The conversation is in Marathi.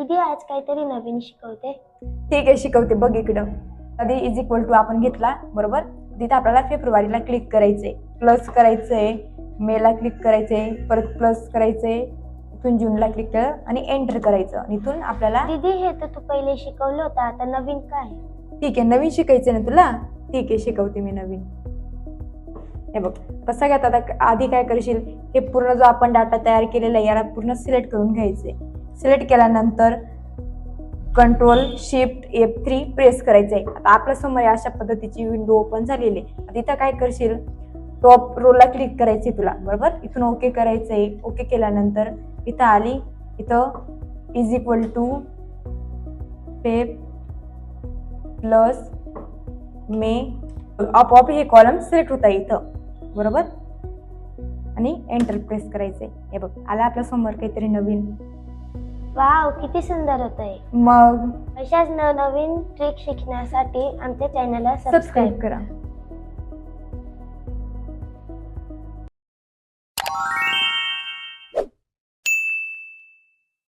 दीदी आज काहीतरी नवीन शिकवते. ठीक आहे शिकवते. बघ इकडं. आधी इज इक्वल टू आपण घेतला बरोबर? तिथे आपल्याला फेब्रुवारीला क्लिक करायचंय. प्लस करायचंय मेला क्लिक करायचंय परत प्लस करायचंय इथून जूनला क्लिक केलं आणि एंटर करायचं. आणि इथून आपल्याला दीदी हे तर तू पहिले शिकवलं होतं आता नवीन काय? ठीक आहे नवीन शिकायचं ना तुला? ठीक आहे शिकवते मी नवीन. हे बघ तर सगळ्यात आता. आधी काय करशील? हे पूर्ण जो आपण डाटा तयार केलेला आहे याला पूर्ण सिलेक्ट करून घ्यायचे सिलेक्ट केल्यानंतर control shift F three press करायचं आहे आता आपल्यासमोर अशा पद्धतीची विंडो ओपन झालेली आहे. आता इथं काय करशील? टॉप रोला क्लिक करायचे तुला. बरोबर? इथून ओके करायचं आहे ओके केल्यानंतर इथं आली. इथं इज इक्वल टू पे प्लस मे आपोआप हे कॉलम सिलेक्ट होता इथं. बरोबर? आणि एंटर प्रेस करायचं आहे हे बघ आला आपल्यासमोर काहीतरी नवीन. वाव किती सुंदर होत आहे मग अशाच नवनवीन ट्रिक शिकण्यासाठी आमच्या चॅनलला सबस्क्राईब करा.